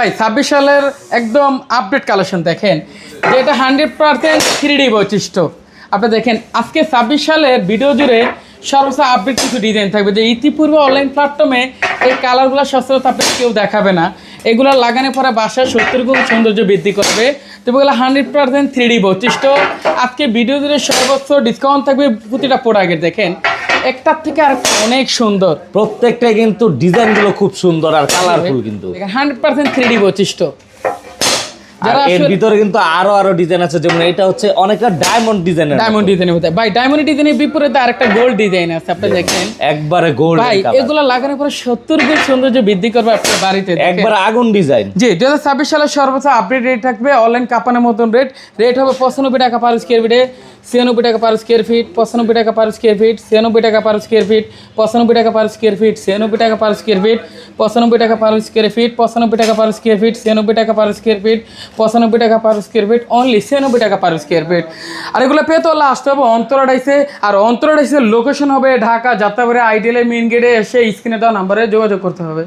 ভাই, ছাব্বিশ সালের একদম আপডেট কালেকশন দেখেন। যে এটা হান্ড্রেড পার্সেন্ট থ্রি বৈশিষ্ট্য। আপনি দেখেন, আজকে ছাব্বিশ সালের ভিডিও জুড়ে সর্বোচ্চ আপডেট কিছু ডিজাইন থাকবে। যে ইতিপূর্বে অনলাইন প্ল্যাটফর্মে এই কালারগুলো সচরাচর আপনাকে কেউ দেখাবে না। এগুলো লাগানোর পরে বাসায় সত্তর গুণ সৌন্দর্য বৃদ্ধি করবে। তো এগুলো হান্ড্রেড পার্সেন্ট থ্রি ডি বৈশিষ্ট্য। আজকে ভিডিও জুড়ে সর্বোচ্চ ডিসকাউন্ট থাকবে প্রতিটা প্রোডাক্টের দেখেন। একটার থেকে আর অনেক সুন্দর। প্রত্যেকটা কিন্তু ডিজাইনগুলো খুব সুন্দর আর কালারফুল কিন্তু। হান্ড্রেড পার্সেন্ট বৈশিষ্ট্য। এর ভিতরে কিন্তু আরও আরও ডিজাইন আছে যেমন এটা হচ্ছে অনেকটা ডায়মন্ড ডিজাইনের ডায়মন্ড ডিজাইনের মধ্যে ভাই ডায়মন্ড ডিজাইনের বিপরীতে আরেকটা গোল্ড ডিজাইন আছে আপনি দেখেন। একবারে গোল্ড ভাই এগুলো লাগানোর পরে সত্তর গুণ সৌন্দর্য বৃদ্ধি করবে আপনার বাড়িতে। একবারে আগুন ডিজাইন জি দু হাজার ছাব্বিশ সালের সর্বোচ্চ আপডেট রেট থাকবে অনলাইন কাপানের মতন রেট রেট হবে পঁচানব্বই টাকা পার স্কোয়ার ফিটে ছিয়ানব্বই টাকা পার স্কোয়ার ফিট পঁচানব্বই টাকা পার স্কোয়ার ফিট ছিয়ানব্বই টাকা পার স্কোয়ার ফিট পঁচানব্বই টাকা পার স্কোয়ার ফিট ছিয়ানব্বই টাকা পার স্কোয়ার ফিট পঁচানব্বই টাকা পার স্কোয়ার ফিট পঁচানব্বই টাকা পার স্কোয়ার ফিট ছিয়ানব্বই টাকা পার স্কোয়ার ফিট পঁচানব্বই টাকা পার স্কোয়ার ফিট অনলি ছিয়ানব্বই টাকা পার স্কোয়ার ফিট আর এগুলো পেতে হলে আসতে হবে অন্তরাডাইসে আর অন্তরাডাইসের লোকেশন হবে ঢাকা যাত্রাবাড়ি আইডিয়ালে মেন গেটে এসে স্ক্রিনে দেওয়া নাম্বারে যোগাযোগ করতে হবে